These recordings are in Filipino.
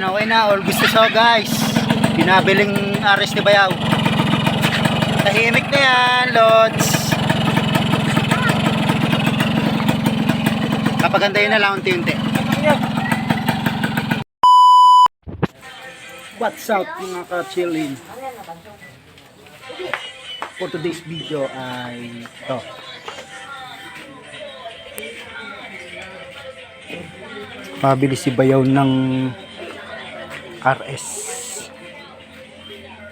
Yan, okay na. All gusto siya guys. Pinabiling ares ni Bayaw. Tahimik na yan, Lods. Kapagandahin na lang unti-unti. What's up mga ka-chillin? For today's video ay ito. Pabili si Bayaw ng RS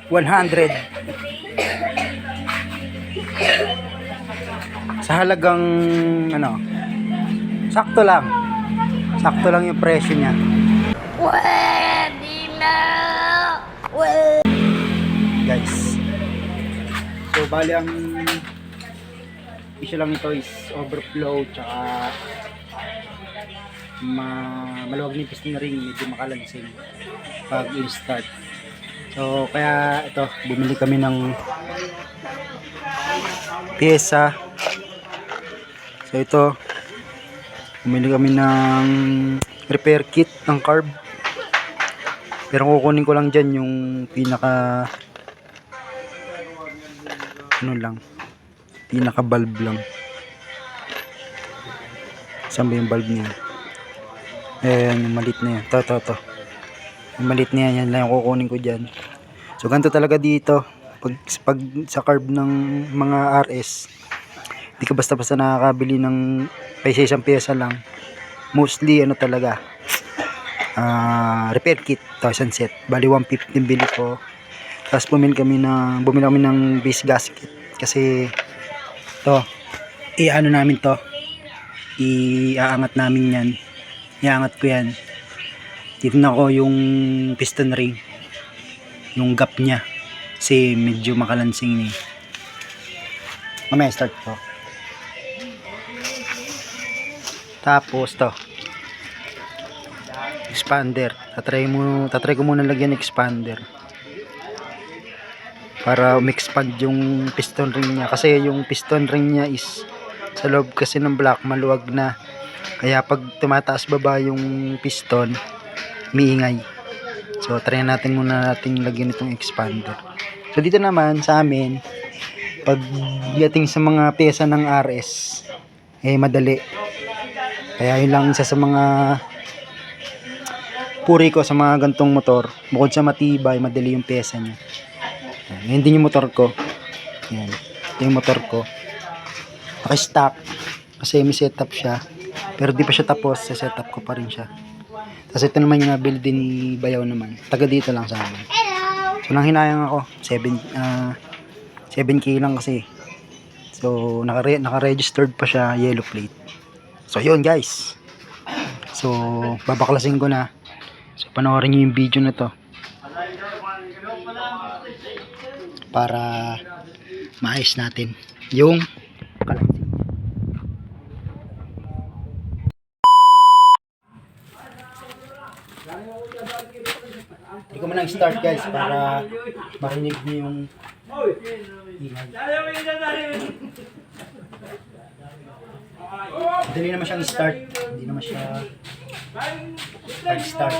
100 sa halagang ano sakto lang. Sakto lang yung presyo niya. Guys. So bali ang issue lang ito is overflow tsaka ma maluwag na yung piston ring medyo makalansing pag i-start. So kaya ito bumili kami ng pyesa. So ito bumili kami ng repair kit ng carb. Pero kukunin ko lang dyan yung pinaka ano lang pinaka bulb lang. Saan ba yung bulb niya ayan yung malit na yan. To to to yung malit na yan yan lang yung kukunin ko dyan. So ganito talaga dito. Pag, pag sa carb ng mga RS hindi ka basta basta nakakabili ng paisa isang pyesa lang. Mostly ano talaga ah repair kit to isang set. Bali 150 yung bili ko. Tapos bumili kami ng bumili kami ng base gasket. Kasi to i-ano namin to. Iaangat namin yan iangat ko yan. Titignan ko yung piston ring. Yung gap niya. Kasi medyo makalansing ni mamaya start ko. Tapos to. Expander. Tatry mo tatry ko muna lagyan expander. Para umexpand yung piston ring niya. Kasi yung piston ring niya is sa loob kasi ng block maluwag na kaya pag tumataas baba yung piston miingay. So try natin muna natin lagyan itong expander. So dito naman sa amin pag dating sa mga pyesa ng RS eh madali. Kaya yun lang isa sa mga puri ko sa mga gantong motor. Bukod sa matibay madali yung pyesa niya. Yan din yung motor ko. Yan ito yung motor ko. Naka-stock. Kasi may setup siya pero di pa siya tapos sa setup ko pa rin siya. Tapos ito naman yung nabili din ni Bayaw naman. Taga dito lang sa amin. So nang hinayang ako. 7 ah 7k lang kasi. So naka- naka-registered pa siya yellow plate. So yun guys. So babaklasin ko na. So panoorin nyo yung video na to. Para maayos natin yung start guys para marinig niyo yung ingay. Madali naman siyang start. Hindi naman siya start.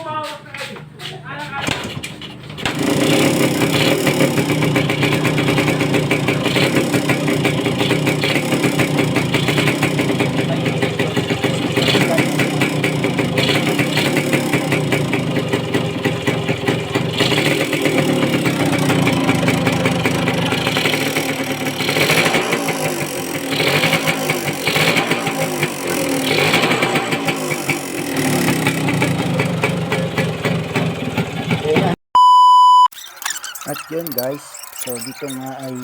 At yun guys, so dito nga ay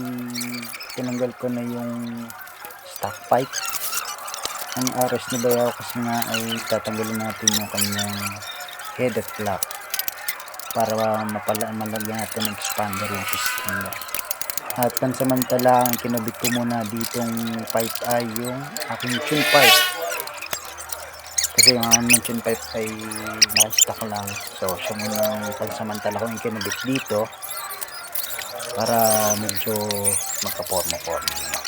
tinanggal ko na yung stock pipe. Ang RS ni Bayaw kasi nga ay tatanggalin natin yung kanyang head at block para mapala malagyan natin ng expander yung piston. At pansamantala ang kinabit ko muna ditong pipe ay yung aking tune pipe. Kasi yung aming tune pipe ay nakastock lang. So siya muna pansamantala ko kinabit dito para medyo magka-forma-forma naman.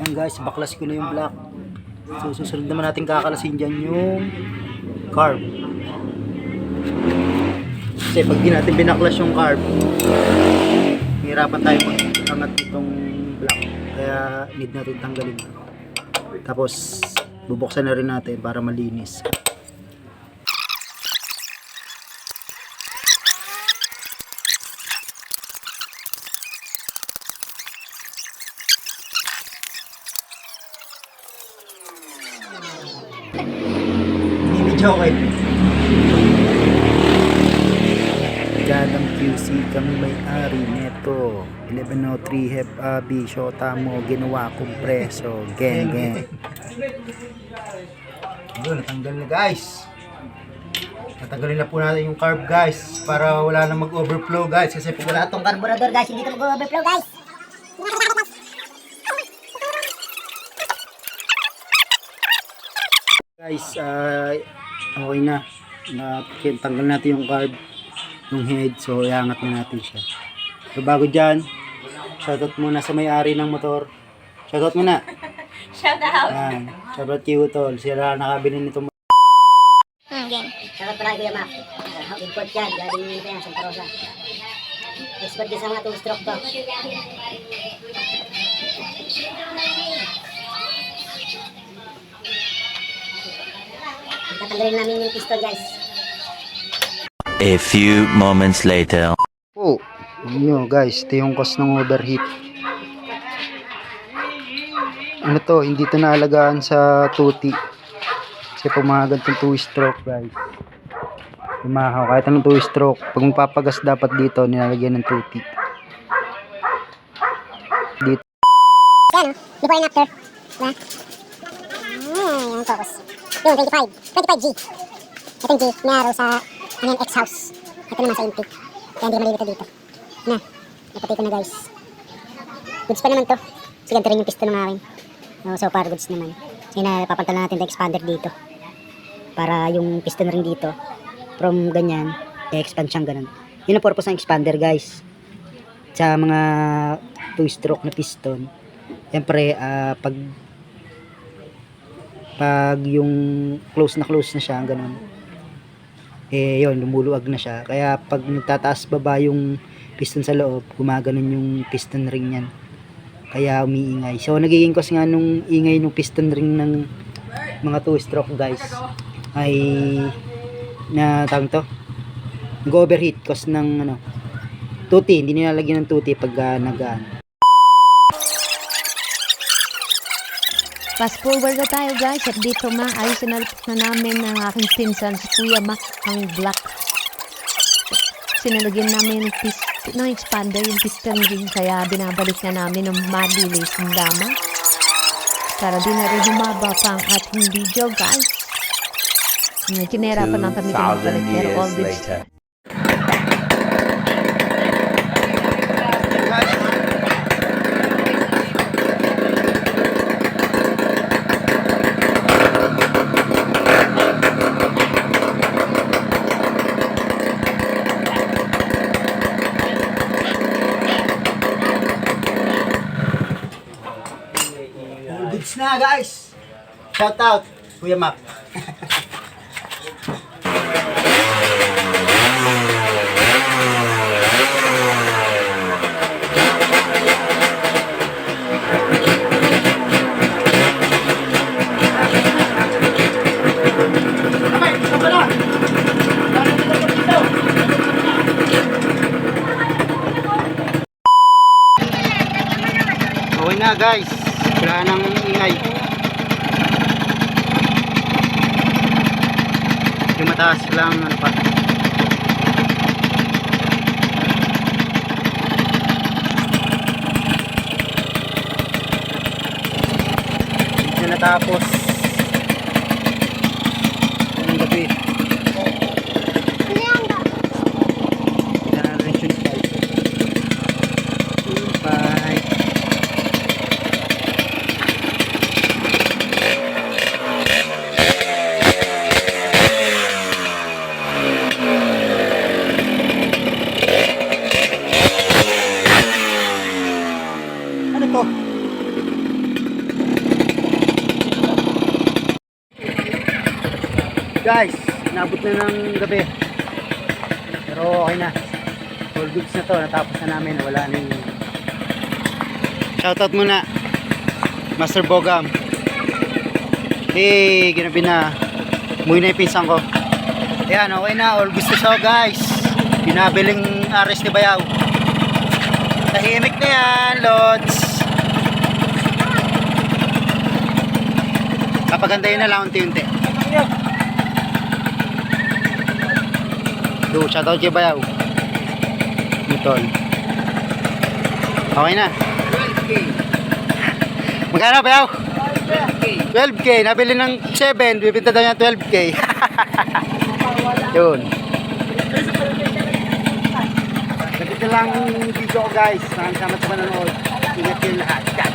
Yan guys, baklas ko na yung black. So susunod naman natin kakalasin dyan yung carb. Kasi pag di natin binaklas yung carb, hirapan tayo mag-angat itong block. Kaya need natin tanggalin. Tapos bubuksan na rin natin para malinis. Hindi ko eh. Gadang QC kami may-ari neto. 1103 Hep Abi, Shota mo, ginawa kong preso. Geng, geng. Yun, natanggal na guys. Natanggalin na po natin yung carb guys para wala na mag-overflow guys kasi pag wala tong Carburetor guys, hindi ito mag-overflow guys. Guys, ah, okay na. na tanggal natin yung carb, yung head, so iangat na natin siya. So bago dyan, shoutout muna sa may-ari ng motor. Shoutout muna. Shoutout. Yan, shoutout kay Utol. Sila nakabili nito. Hmm, game. Shoutout pala kay Kuya Mac. Uh, import yan, galing nito yan, Santa Rosa. Expert din sa mga two-stroke to. Tatanggalin namin yung pistol guys. A few moments later. Po, yun guys, ito yung cause ng overheat. Ano to, hindi to naalagaan sa tuti. Kasi pag mga ganitong two stroke guys, lumahaw. Kahit anong two stroke, pag magpapagas dapat dito, nilalagyan ng tuti. Dito. Yan, before and after. Na? Hmm, yung focus. Yung 25. 25G. Ito G, may araw sa ano yung X-House. Ito naman sa intake. Kaya hindi malilito dito. Na, napatay ko na guys. Goods pa naman to. Kasi ganito rin yung piston ng akin. No, so far, goods naman. Kasi na, papantalan natin yung expander dito. Para yung piston rin dito, from ganyan, i-expand siyang ganun. Yun ang purpose ng expander guys. Sa mga two-stroke na piston, Siyempre, ah, pag pag yung close na close na siya, ganun. Eh, yun, lumuluwag na siya. Kaya pag nagtataas baba yung piston sa loob, gumaganon yung piston ring niyan. Kaya umiingay. So, nagiging cause nga nung ingay nung piston ring ng mga two-stroke guys ay na tawag to nag-overheat cause ng ano tuti, hindi nilalagyan ng tuti pag uh, nag ano, Fast forward na tayo guys at dito maayos na na namin ng aking pinsan si Kuya Mac ang black. Sinalagyan namin ng, pis, ng expander yung piston ring kaya binabalik na namin ng mabilis ng dama. Para di na rin humaba pa ang ating video guys. Medyo nahirapan lang kami pinagpalit pero all this guys. Shout out Kuya Mac. Guys. Wala nang ingay. Yung mataas lang ano pa. Na natapos. To? Guys, Nabot na ng gabi. Pero okay na. All goods na to. Natapos na namin. Wala na yung... Shoutout muna. Master Bogam. Hey, ginabi na. Umuwi na yung pinsan ko. Ayan, okay na. All goods na siya, guys. Pinabiling ares ni Bayaw. Tahimik na yan, Lods. Kapagandahin na lang unti-unti. Do, shoutout kay Bayaw. Mutol. Okay na. Magkano, Bayaw? 12K. Nabili ng 7. Bibinta daw niya 12K. Yun. Ganito lang video guys. Salamat sa manonood. Ingat kayo lahat.